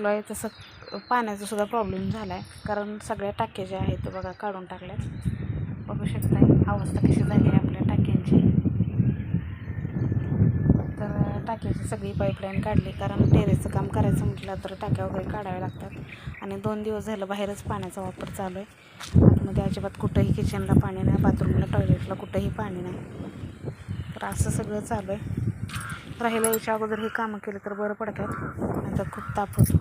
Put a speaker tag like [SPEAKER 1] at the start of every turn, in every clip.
[SPEAKER 1] चालू आहे तसं पाण्याचा सुद्धा प्रॉब्लेम झाला आहे कारण सगळ्या टाक्या ज्या आहेत ते बघा काढून टाकल्यास बघू शकता अवस्था कशी झाली आहे आपल्या टाक्यांची. तर टाक्याची सगळी पाईपलाईन काढली. कारण टेरेसचं काम करायचं म्हटलं तर टाक्या वगैरे काढाव्या लागतात. आणि दोन दिवस झालं बाहेरच पाण्याचा वापर चालू आहे. आतमध्ये अजिबात कुठंही किचनला पाणी नाही बाथरूमला टॉयलेटला कुठंही पाणी नाही. तर असं सगळं चालू आहे. राहिल्या याच्या अगोदर हे कामं केलं तर बरं पडतात नंतर खूप ताप होतो.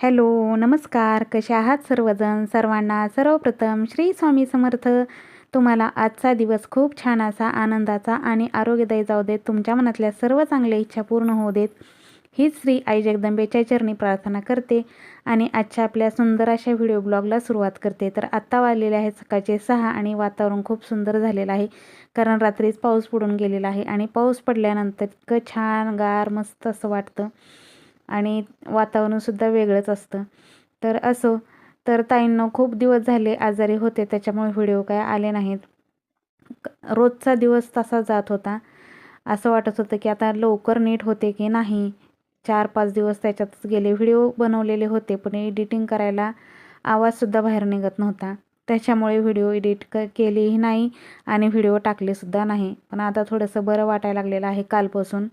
[SPEAKER 2] हॅलो नमस्कार. कसे आहात सर्वजण? सर्वांना सर्वप्रथम श्री स्वामी समर्थ. तुम्हाला आजचा दिवस खूप छान असा आनंदाचा आणि आरोग्यदायी जाऊ देत. तुमच्या मनातल्या सर्व चांगल्या इच्छा पूर्ण होऊ देत. हीच श्री आई जगदंबेच्या चरणी प्रार्थना करते आणि आजच्या आपल्या सुंदर अशा व्हिडिओ ब्लॉगला सुरुवात करते. तर आत्ता वाजलेले आहेत सकाळचे सहा आणि वातावरण खूप सुंदर झालेलं आहे. कारण रात्रीच पाऊस पडून गेलेला आहे आणि पाऊस पडल्यानंतर इतकं छान गार मस्त असं वाटतं. आणि वातावरणसुद्धा वेगळंच असतं. तर असो तर ताईंना खूप दिवस झाले आजारी होते त्याच्यामुळे व्हिडिओ काय आले नाहीत. रोजचा दिवस तसा जात होता. असं वाटत होतं की आता लवकर नीट होते की नाही? चार पाच दिवस त्याच्यातच गेले. व्हिडिओ बनवलेले होते पण एडिटिंग करायला आवाजसुद्धा बाहेर निघत नव्हता. त्याच्यामुळे व्हिडिओ एडिट क केलेही नाही आणि व्हिडिओ टाकलेसुद्धा नाही. पण आता थोडंसं बरं वाटायला लागलेलं आहे कालपासून.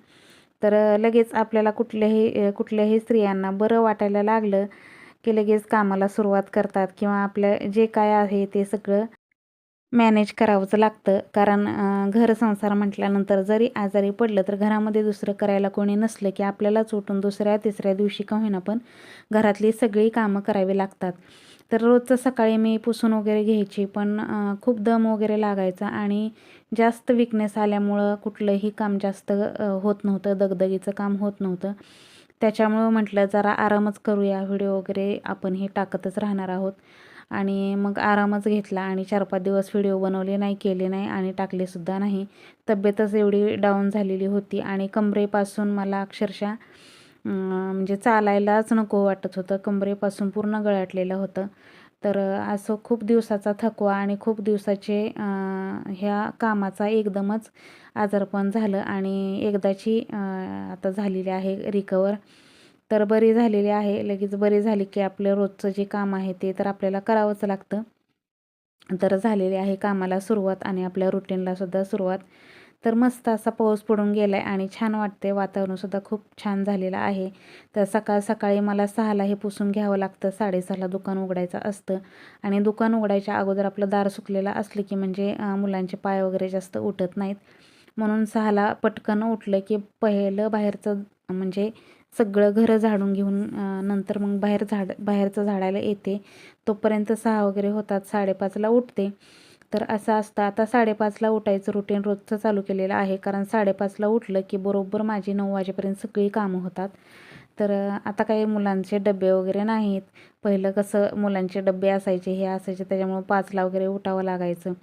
[SPEAKER 2] तर लगेच आपल्याला कुठल्याही कुठल्याही स्त्रियांना बरं वाटायला लागलं की लगेच कामाला सुरुवात करतात किंवा आपलं जे काय आहे ते सगळं मॅनेज करावंच लागतं. कारण घर संसार म्हटल्यानंतर जरी आजारी पडलं तर घरामध्ये दुसरं करायला कोणी नसलं की आपल्यालाच उठून दुसऱ्या तिसऱ्या दिवशी का होईना पण घरातली सगळी कामं करावी लागतात. तर रोजचं सकाळी मी पुसून वगैरे घ्यायची पण खूप दम वगैरे लागायचा आणि जास्त विकनेस आल्यामुळं कुठलंही काम जास्त होत नव्हतं दगदगीचं काम होत नव्हतं. त्याच्यामुळं म्हटलं जरा आरामच करूया व्हिडिओ वगैरे आपण हे टाकतच राहणार आहोत. आणि मग आरामच घेतला आणि चार पाच दिवस व्हिडिओ बनवले नाही केले नाही आणि टाकलेसुद्धा नाही. तब्येतच एवढी डाऊन झालेली होती आणि कमरेपासून मला अक्षरशः म्हणजे चालायलाच नको वाटत होतं. कमरेपासून पूर्ण गळाटलेलं होतं. तर असं खूप दिवसाचा थकवा आणि खूप दिवसाचे ह्या कामाचा एकदमच आजारपण झालं आणि एकदाची आता झालेली आहे रिकवर तर बरी झालेली आहे. लगेच बरी झाली की आपलं रोजचं जे काम आहे ते तर आपल्याला करावंच लागतं. तर झालेली आहे कामाला सुरुवात आणि आपल्या रुटीनला सुद्धा सुरुवात. तर मस्त असा पाऊस पडून गेला आहे आणि छान वाटते वातावरणसुद्धा खूप छान झालेलं आहे. तर सकाळ सकाळी मला सहाला हे पुसून घ्यावं लागतं. साडेसहाला दुकान उघडायचं असतं. आणि दुकान उघडायच्या अगोदर आपलं दार सुकलेलं असलं की म्हणजे मुलांचे पाय वगैरे जास्त उठत नाहीत. म्हणून सहाला पटकन उठलं की पहिलं बाहेरचं म्हणजे सगळं घरं झाडून घेऊन नंतर मग बाहेर झाड बाहेरचं झाडायला येते. तोपर्यंत सहा वगैरे होतात साडेपाचला उठते. तर असं असतं. आता साडेपाचला उठायचं रुटीन रोजचं चालू केलेलं आहे. कारण साडेपाचला उठलं की बरोबर माझी नऊ वाजेपर्यंत सगळी कामं होतात. तर आता काही मुलांचे डबे वगैरे नाहीत. पहिलं कसं मुलांचे डबे असायचे हे असायचे. त्याच्यामुळं पाचला वगैरे उठावं लागायचं.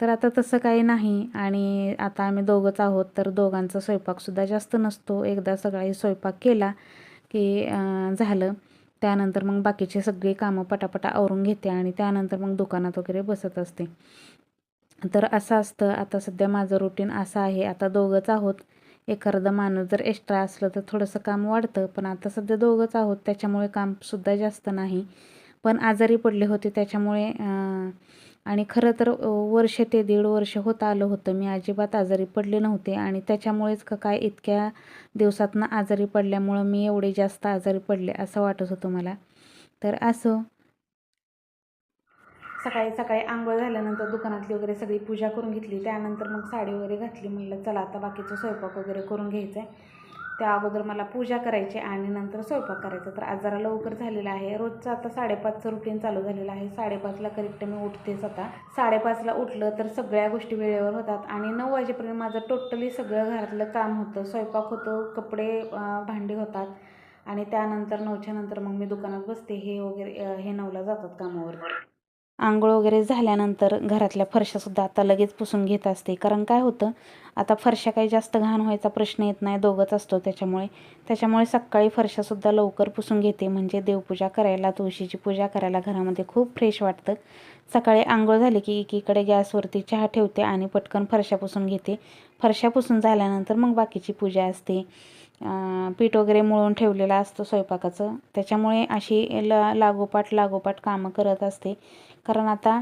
[SPEAKER 2] तर आता तसं काही नाही. आणि आता आम्ही दोघंच आहोत तर दोघांचा स्वयंपाकसुद्धा जास्त नसतो. एकदा सगळाही स्वयंपाक केला की झालं. त्यानंतर मग बाकीचे सगळी कामं पटापटा आवरून घेते आणि त्यानंतर मग दुकानात वगैरे बसत असते. तर असं असतं. आता सध्या माझं रुटीन असं आहे. आता दोघंच आहोत. एखादं माणूस जर एक्स्ट्रा असलं तर थोडंसं काम वाढतं. पण आता सध्या दोघंच आहोत. त्याच्यामुळे कामसुद्धा जास्त नाही. पण आजारी पडले होते त्याच्यामुळे आणि खरं तर वर्ष ते दीड वर्ष होत आलं होतं. मी अजिबात आजारी पडले नव्हते आणि त्याच्यामुळेच का काय इतक्या दिवसातनं आजारी पडल्यामुळं मी एवढे जास्त आजारी पडले असं वाटत होतं मला. तर असं. सकाळी सकाळी आंघोळ झाल्यानंतर दुकानातली वगैरे सगळी पूजा करून घेतली. त्यानंतर मग साडी वगैरे घातली. म्हणलं चला आता बाकीचं स्वयंपाक वगैरे करून घ्यायचं आहे त्या अगोदर मला पूजा करायची आणि नंतर स्वयंपाक करायचा. तर आज जरा लवकर झालेला आहे. रोजचं आता साडेपाचचं रुटीन चालू झालेलं आहे. साडेपाचला करेक्ट मी उठतेच आता. साडेपाचला उठलं तर सगळ्या गोष्टी वेळेवर होतात आणि नऊ वाजेपर्यंत माझं टोटली सगळं घरातलं काम होतं. स्वयंपाक होतो कपडे भांडी होतात आणि त्यानंतर नऊच्या नंतर मग मी दुकानात बसते. हे वगैरे हे नऊला जातात कामावर. आंघोळ वगैरे झाल्यानंतर घरातल्या फरशासुद्धा आता लगेच पुसून घेत असते. कारण काय होतं आता फरशा काही जास्त घाण व्हायचा प्रश्न येत नाही दोघंच असतो त्याच्यामुळे. त्याच्यामुळे सकाळी फरशासुद्धा लवकर पुसून घेते. म्हणजे देवपूजा करायला तुळशीची पूजा करायला घरामध्ये खूप फ्रेश वाटतं. सकाळी आंघोळ झाली की एकीकडे गॅसवरती चहा ठेवते आणि पटकन फरशा पुसून घेते. फरशा पुसून झाल्यानंतर मग बाकीची पूजा असते. पीठ वगैरे मळून ठेवलेलं असतं स्वयंपाकाचं. त्याच्यामुळे अशी ल लागोपाठ लागोपाठ कामं करत असते. कारण आता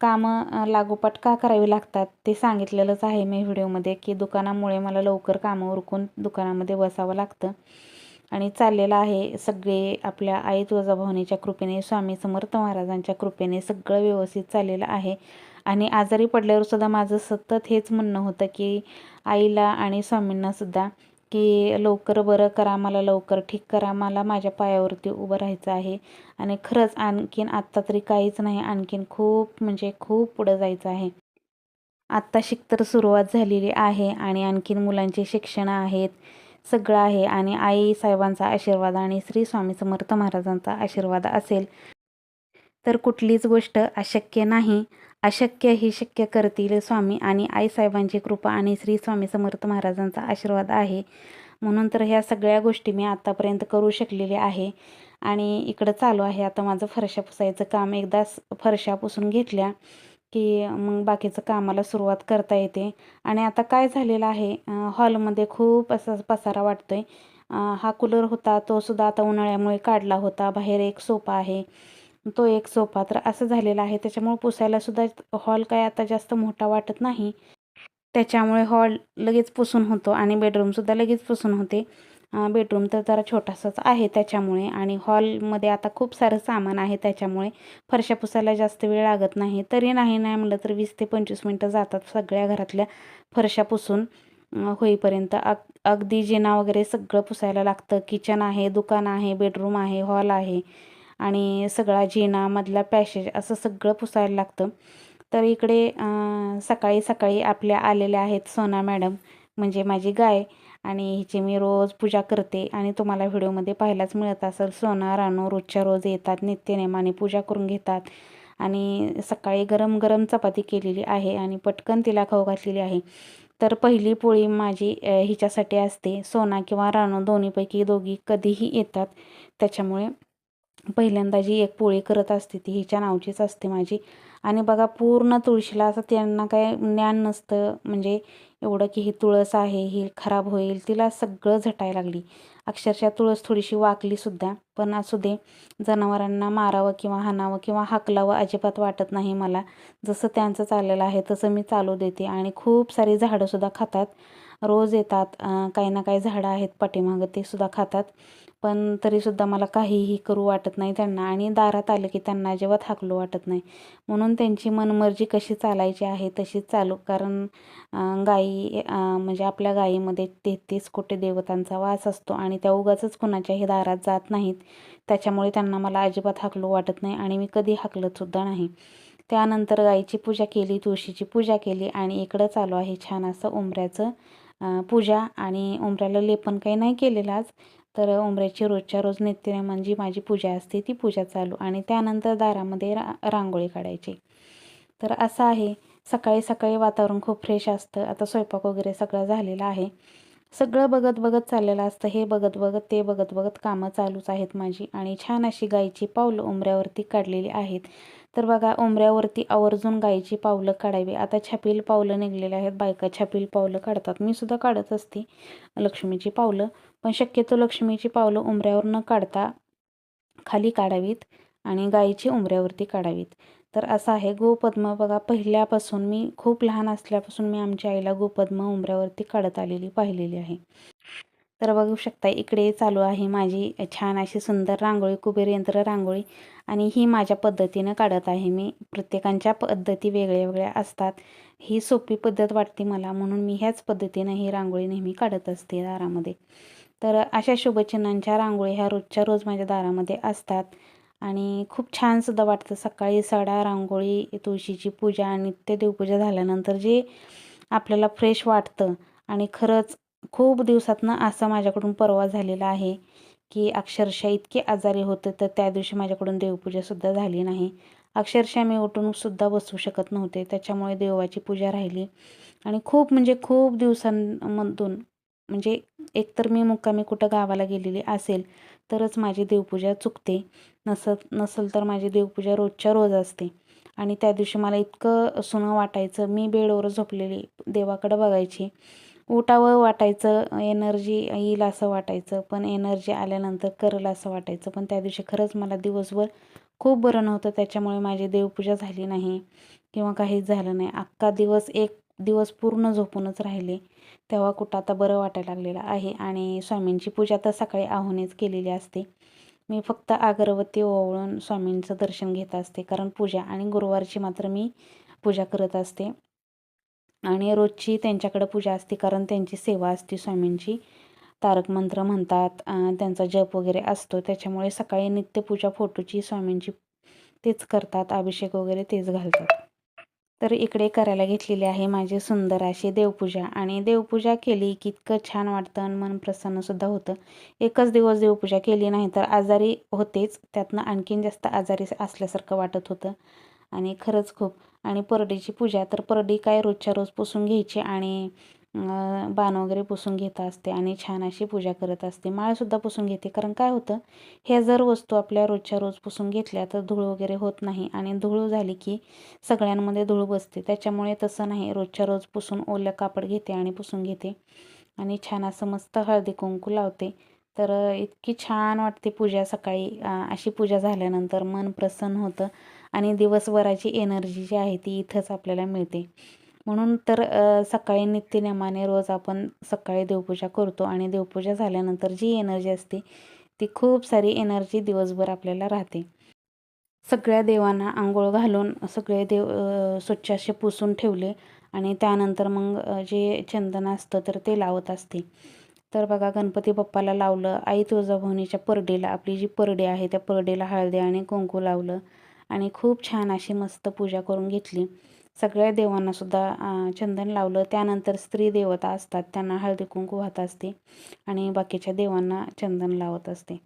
[SPEAKER 2] कामं लागोपाठ का करावी लागतात ते सांगितलेलंच आहे मी व्हिडिओमध्ये की दुकानामुळे मला लवकर कामं उरकून दुकानामध्ये बसावं लागतं. आणि चाललेलं आहे सगळे आपल्या आई तुळजाभवानीच्या कृपेने स्वामी समर्थ महाराजांच्या कृपेने सगळं व्यवस्थित चाललेलं आहे. आणि आजारी पडल्यावर सुद्धा माझं सतत हेच म्हणणं होतं की आईला आणि स्वामींना सुद्धा की लवकर बरं करा मला लवकर ठीक करा. मला माझ्या पायावरती उभं राहायचं आहे. आणि खरंच आणखीन आत्ता तरी काहीच नाही आणखीन खूप म्हणजे खूप पुढं जायचं आहे. आत्ता शिक तर सुरुवात झालेली आहे आणि आणखीन मुलांचे शिक्षण आहेत सगळं आहे. आणि आई साहेबांचा आशीर्वाद आणि श्री स्वामी समर्थ महाराजांचा आशीर्वाद असेल तर कुठलीच गोष्ट अशक्य नाही. अशक्य ही शक्य करतील स्वामी आणि आई साहेबांची कृपा आणि श्री स्वामी समर्थ महाराजांचा आशीर्वाद आहे. म्हणून तर ह्या सगळ्या गोष्टी मी आत्तापर्यंत करू शकलेले आहे. आणि इकडं चालू आहे. आता माझं फरशा पुसायचं काम एकदा फरशा पुसून घेतल्या की मग बाकीचं कामाला सुरुवात करता येते. आणि आता काय झालेलं आहे? हॉलमध्ये खूप असा पसारा वाटतोय. आहे हा कूलर होता तो सुद्धा आता उन्हाळ्यामुळे काढला होता. बाहेर एक सोफा आहे. तो एक सोफा तर असं झालेला आहे. त्याच्यामुळे पुसायलासुद्धा हॉल काय आता जास्त मोठा वाटत नाही. त्याच्यामुळे हॉल लगेच पुसून होतो आणि बेडरूमसुद्धा लगेच पुसून होते. बेडरूम तर जरा छोटासाच आहे त्याच्यामुळे आणि हॉलमध्ये आता खूप सारं सामान आहे त्याच्यामुळे फरशा पुसायला जास्त वेळ लागत नाही. तरी नाही नाही म्हटलं तर वीस ते पंचवीस मिनटं जातात सगळ्या घरातल्या फरशा पुसून. होईपर्यंत अग अगदी जिना वगैरे सगळं पुसायला लागतं. किचन आहे दुकान आहे बेडरूम आहे हॉल आहे. आणि सगळा जिनामधला पॅसेज असं सगळं पुसायला लागतं. तर इकडे सकाळी सकाळी आपल्या आलेल्या आहेत सोना मॅडम म्हणजे माझी गाय. आणि हिची मी रोज पूजा करते आणि तुम्हाला व्हिडिओमध्ये पाहायलाच मिळत असेल सोना रानू रोजच्या रोज येतात नित्यनेमाने पूजा करून घेतात. आणि सकाळी गरम गरम चपाती केलेली आहे आणि पटकन तिला खाऊ घातलेली आहे. तर पहिली पोळी माझी हिच्यासाठी असते. सोना किंवा रानू दोन्हीपैकी दोघी कधीही येतात. त्याच्यामुळे पहिल्यांदा जी एक पोळी करत असते ती हिच्या नावचीच असते माझी. आणि बघा पूर्ण तुळशीला असं त्यांना काय ज्ञान नसतं. म्हणजे एवढं की ही तुळस आहे ही खराब होईल तिला सगळं झटायला लागली. अक्षरशः तुळस थोडीशी वाकली सुद्धा. पण असू दे जनावरांना मारावं किंवा हाणावं किंवा हाकलावं अजिबात वाटत नाही मला. जसं त्यांचं चाललेलं आहे तसं मी चालू देते. आणि खूप सारी झाडंसुद्धा खातात. रोज येतात काही ना काही झाडं आहेत पाठीमागं ते सुद्धा खातात. पण तरीसुद्धा मला काहीही करू वाटत नाही त्यांना आणि दारात आलं की त्यांना अजिबात हाकलू वाटत नाही. म्हणून त्यांची मनमर्जी कशी चालायची आहे तशीच चालू. कारण गाई म्हणजे आपल्या गायीमध्ये तेहतीस कोटी देवतांचा वास असतो आणि त्या उगाचच कुणाच्याही दारात जात नाहीत. त्याच्यामुळे त्यांना मला अजिबात हाकलू वाटत नाही आणि मी कधी हाकलतसुद्धा नाही. त्यानंतर गाईची पूजा केली तुळशीची पूजा केली आणि इकडं चालू आहे छान असं उंबऱ्याचं पूजा आणि उंबऱ्याला लेपन काही नाही केलेलं आज. तर उंबऱ्याची रोजच्या रोज नित्यनेमांची म्हणजे जी माझी पूजा असते ती पूजा चालू आणि त्यानंतर दारामध्ये रा रांगोळी काढायची. तर असं आहे. सकाळी सकाळी वातावरण खूप फ्रेश असतं. आता स्वयंपाक वगैरे सगळं झालेलं आहे. सगळं बघत बघत चाललेलं असतं. हे बघत बघत ते बघत बघत कामं चालूच आहेत माझी आणि छान अशी गाईची पावलं उंबऱ्यावरती काढलेली आहेत. तर बघा उंबऱ्यावरती आवर्जून गाईची पावलं काढावी. आता छापील पावलं निघलेले आहेत. बायका छापील पावलं काढतात. मी सुद्धा काढत असते लक्ष्मीची पावलं. पण शक्यतो लक्ष्मीची पावलं उंबऱ्यावर न काढता खाली काढावीत आणि गाईची उंबऱ्यावरती काढावीत. तर असं आहे. गोपद्म बघा पहिल्यापासून मी खूप लहान असल्यापासून मी आमच्या आईला गोपद्म उंबऱ्यावरती काढत आलेली पाहिलेली आहे. तर बघू शकता इकडे चालू आहे माझी छान अशी सुंदर रांगोळी कुबेर यंत्र रांगोळी. आणि ही माझ्या पद्धतीनं काढत आहे मी. प्रत्येकांच्या पद्धती वेगळ्या वेगळ्या असतात. ही सोपी पद्धत वाटते मला. म्हणून मी ह्याच पद्धतीनं ही रांगोळी नेहमी काढत असते दारामध्ये. तर अशा शुभचिन्हांच्या रांगोळी ह्या रोजच्या रोज माझ्या दारामध्ये असतात. आणि खूप छानसुद्धा वाटतं. सकाळी सडा रांगोळी तुळशीची पूजा आणि नित्य देवपूजा झाल्यानंतर जे आपल्याला फ्रेश वाटतं. आणि खरंच खूप दिवसातनं असं माझ्याकडून परवा झालेला आहे की अक्षरशः इतके आजारी होते तर त्या दिवशी माझ्याकडून देवपूजासुद्धा झाली नाही.
[SPEAKER 1] अक्षरशः मी उठूनसुद्धा बसू शकत नव्हते त्याच्यामुळे देवाची पूजा राहिली. आणि खूप म्हणजे खूप दिवसांमधून म्हणजे एकतर मी मुक्कामी कुठं गावाला गेलेली असेल तरच माझी देवपूजा चुकते. नसत नसेल तर माझी देवपूजा रोजच्या रोज असते. आणि त्या दिवशी मला इतकं सुनं वाटायचं मी बेडवर झोपलेली देवाकडं बघायची. उठावं वाटायचं एनर्जी येईल असं वाटायचं पण एनर्जी आल्यानंतर करल असं वाटायचं. पण त्या दिवशी खरंच मला दिवसभर खूप बरं नव्हतं. त्याच्यामुळे माझी देवपूजा झाली नाही किंवा काहीच झालं नाही. अख्खा दिवस एक दिवस पूर्ण झोपूनच राहिले. तेव्हा कुठं आता बरं वाटायला लागलेलं आहे. आणि स्वामींची पूजा तर सकाळी आहुनेच केलेली असते. मी फक्त अगरबत्ती ओवळून स्वामींचं दर्शन घेत असते. कारण पूजा आणि गुरुवारची मात्र मी पूजा करत असते. आणि रोजची त्यांच्याकडं पूजा असते कारण त्यांची सेवा असते स्वामींची. तारक मंत्र म्हणतात त्यांचा जप वगैरे असतो. त्याच्यामुळे सकाळी नित्यपूजा फोटोची स्वामींची तेच करतात अभिषेक वगैरे तेच घालतात. तर इकडे करायला घेतलेली आहे माझी सुंदर अशी देवपूजा. आणि देवपूजा केली की इतकं छान वाटतं आणि मन प्रसन्नसुद्धा होतं. एकच दिवस देवपूजा केली नाही तर आजारी होतेच. त्यातनं आणखीन जास्त आजारी असल्यासारखं वाटत होतं. आणि खरंच खूप. आणि परडीची पूजा तर परडी काय रोजच्या रोज पुसून घ्यायची आणि बाण वगैरे पुसून घेत असते आणि छान अशी पूजा करत असते. माळसुद्धा पुसून घेते. कारण काय होतं ह्या जर वस्तू आपल्या रोजच्या रोज पुसून घेतल्या तर धूळ वगैरे होत नाही आणि धूळ झाली की सगळ्यांमध्ये धूळ बसते. त्याच्यामुळे तसं नाही. रोजच्या रोज पुसून ओलं कापड घेते आणि पुसून घेते. आणि छान असं मस्त हळदी कुंकू लावते. तर इतकी छान वाटते पूजा सकाळी. अशी पूजा झाल्यानंतर मन प्रसन्न होतं. आणि दिवसभराची एनर्जी जी आहे ती इथंच आपल्याला मिळते. म्हणून तर सकाळी नित्यनेमाने रोज आपण सकाळी देवपूजा करतो आणि देवपूजा झाल्यानंतर जी एनर्जी असते ती खूप सारी एनर्जी दिवसभर आपल्याला राहते. सगळ्या देवांना आंघोळ घालून सगळे देव स्वच्छ असे पुसून ठेवले आणि त्यानंतर मग जे चंदन असतं तर ते लावत असते. तर बघा गणपती बाप्पाला लावलं आई तुळजाभवानीच्या परडीला आपली जी परडी आहे त्या परडीला हळदी आणि कुंकू लावलं आणि खूप छान अशी मस्त पूजा करून घेतली. सगळ्या देवांना सुद्धा चंदन लावलं. त्यानंतर स्त्री देवता असतात. त्यांना हळदी कुंकू वाहत असते आणि बाकीच्या देवांना चंदन लावत असते.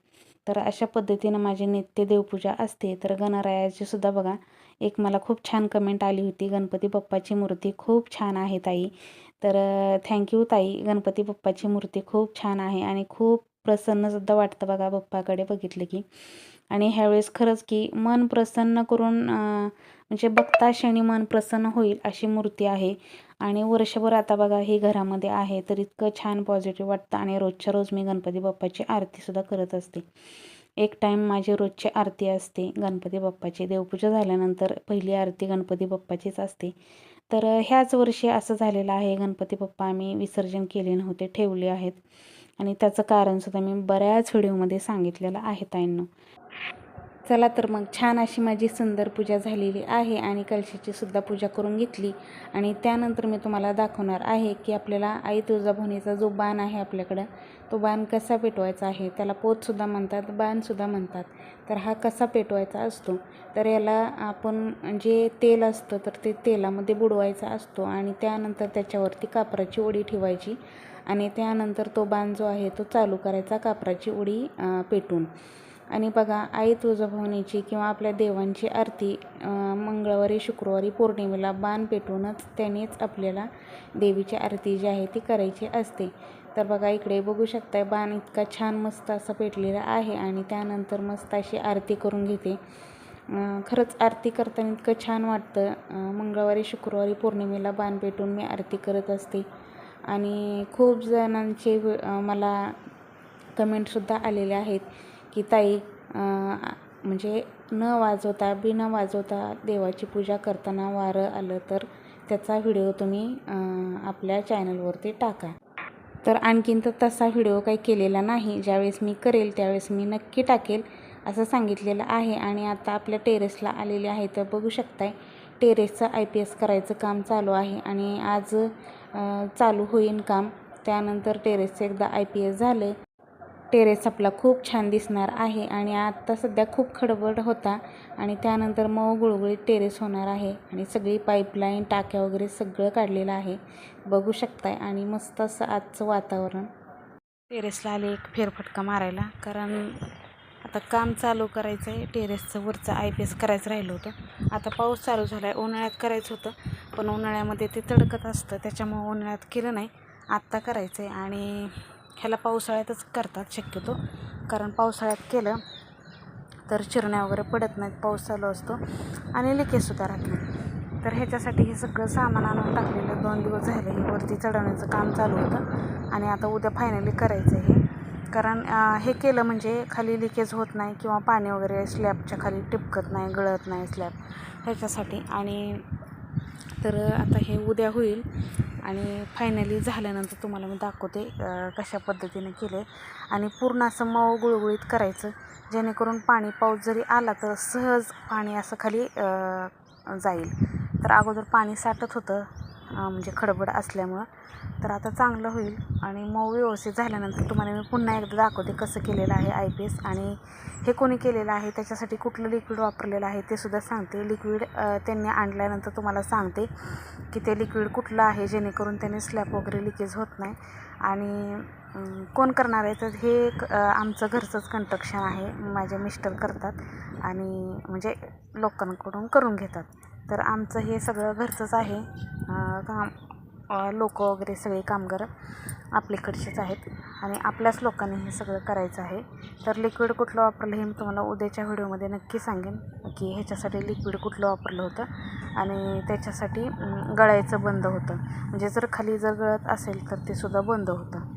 [SPEAKER 1] तर अशा पद्धतीनं माझी नित्य देवपूजा असते. तर गणरायाची सुद्धा बघा एक मला खूप छान कमेंट आली होती. गणपती बाप्पाची मूर्ती खूप छान आहे ताई. तर थँक्यू ताई. गणपती बाप्पाची मूर्ती खूप छान आहे आणि खूप प्रसन्नसुद्धा वाटतं बघा बाप्पाकडे बघितलं की. आणि ह्यावेळेस खरंच की मन प्रसन्न करून म्हणजे बघता क्षणी मन प्रसन्न होईल अशी मूर्ती आहे. आणि वर्षभर आता बघा ही घरामध्ये आहे तर इतकं छान पॉझिटिव्ह वाटतं. आणि रोजच्या रोज मी गणपती बाप्पाची आरतीसुद्धा करत असते. एक टाईम माझी रोजची आरती असते गणपती बाप्पाची. देवपूजा झाल्यानंतर पहिली आरती गणपती बाप्पाचीच असते. तर ह्याच वर्षी असं झालेलं आहे. गणपती बाप्पा आम्ही विसर्जन केले नव्हते ठेवले आहेत. आणि त्याचं कारणसुद्धा मी बऱ्याच व्हिडिओमध्ये सांगितलेलं आहे ताईंनो. चला तर मग छान अशी माझी सुंदर पूजा झालेली आहे आणि कलशाची सुद्धा पूजा करून घेतली. आणि त्यानंतर मी तुम्हाला दाखवणार आहे की आपल्याला आई तुळजाभवानीचा जो बाण आहे आपल्याकडं तो बाण कसा पेटवायचा आहे त्याला पोतसुद्धा म्हणतात बाणसुद्धा म्हणतात. तर हा कसा पेटवायचा असतो? तर याला आपण जे तेल असतं तर ते तेलामध्ये बुडवायचा असतो आणि त्यानंतर त्याच्यावरती कापराची उडी ठेवायची आणि त्यानंतर तो बाण जो आहे तो चालू करायचा कापराची उडी पेटून. आणि बघा आई तुळजाभवानीची किंवा आपल्या देवांची आरती मंगळवारी शुक्रवारी पौर्णिमेला बाण पेटवूनच त्यानेच आपल्याला देवीची आरती जी आहे ती करायची असते. तर बघा इकडे बघू शकताय बाण इतका छान मस्त असा पेटलेला आहे आणि त्यानंतर मस्त अशी आरती करून घेते. खरंच आरती करताना इतकं छान वाटतं. मंगळवारी शुक्रवारी पौर्णिमेला बाण पेटून मी आरती करत असते. आणि खूप जणांचे मला कमेंटसुद्धा आलेले आहेत. की ताई म्हणजे न वाजवता बिन वाजवता देवाची पूजा करताना वारं आलं तर त्याचा व्हिडिओ तुम्ही आपल्या चॅनलवरती टाका. तर आणखीन तर तसा व्हिडिओ काही केलेला नाही. ज्यावेळेस मी करेल त्यावेळेस मी नक्की टाकेल असं सांगितलेलं आहे. आणि आता आपल्या टेरेसला आलेले आहे तर बघू शकताय टेरेसचं आय पी एस करायचं काम चालू आहे. आणि आज चालू होईन काम. त्यानंतर टेरेसचं एकदा आय पी एस झालं टेरेस आपला खूप छान दिसणार आहे आणि आत्ता सध्या खूप खडबड होता आणि त्यानंतर मऊ गुळगुळीत टेरेस होणार आहे आणि सगळी पाईपलाईन टाक्या वगैरे सगळं काढलेलं आहे. बघू शकताय आणि मस्त असं आजचं वातावरण. टेरेसला आले एक फेरफटका मारायला कारण आता काम चालू करायचं आहे टेरेसचं वरचं आय पी एस करायचं राहिलं होतं. आता पाऊस चालू झाला आहे उन्हाळ्यात करायचं होतं पण उन्हाळ्यामध्ये ते तडकत असतं. त्याच्यामुळं उन्हाळ्यात केलं नाही. आत्ता करायचं आहे आणि ह्याला पावसाळ्यातच करतात शक्यतो. कारण पावसाळ्यात केलं तर चिरण्या वगैरे पडत नाहीत पाऊस चालू असतो आणि लिकेजसुद्धा राहत नाही. तर ह्याच्यासाठी हे सगळं सामान आणून टाकलेलं दोन दिवस झाले. हे वरती चढवण्याचं काम चालू होतं आणि आता उद्या फायनली करायचं आहे. हे कारण हे केलं म्हणजे खाली लिकेज होत नाही किंवा पाणी वगैरे स्लॅबच्या खाली टिपकत नाही गळत नाही स्लॅब ह्याच्यासाठी. आणि तर आता हे उद्या होईल. आणि फायनली झाल्यानंतर तुम्हाला मी दाखवते कशा पद्धतीने केले. आणि पूर्ण असं मऊ गुळगुळीत करायचं जेणेकरून पाणी पाऊस जरी आला तर सहज पाणी असं खाली जाईल. तर अगोदर पाणी साठत होतं म्हणजे खडबड असल्यामुळं. तर आता चांगलं होईल. आणि मऊ व्यवस्थित झाल्यानंतर तुम्हाला मी पुन्हा एकदा दाखवते कसं केलेलं आहे आय पी एस आणि हे कोणी केलेलं आहे त्याच्यासाठी कुठलं लिक्विड वापरलेलं आहे ते सुद्धा सांगते. लिक्विड त्यांनी आणल्यानंतर तुम्हाला सांगते की ते लिक्विड कुठलं आहे जेणेकरून त्याने स्लॅप वगैरे लिकेज होत नाही. आणि कोण करणार आहे तर हे एक, आमचं घरचंच कंट्रक्शन आहे. माझे मिस्टर करतात. आणि म्हणजे लोकांकडून करून घेतात. तर आमचं हे सगळं घरचंच आहे. काम लोक वगैरे सगळे कामगार आपल्याकडचेच आहेत. आणि आपल्याच लोकांनी हे सगळं करायचं आहे. तर लिक्विड कुठलं वापरलं हे मी तुम्हाला उद्याच्या व्हिडिओमध्ये नक्की सांगेन की ह्याच्यासाठी लिक्विड कुठलं वापरलं होतं. आणि त्याच्यासाठी गळायचं बंद होतं. म्हणजे जर खाली जर गळत असेल तर ते सुद्धा बंद होतं.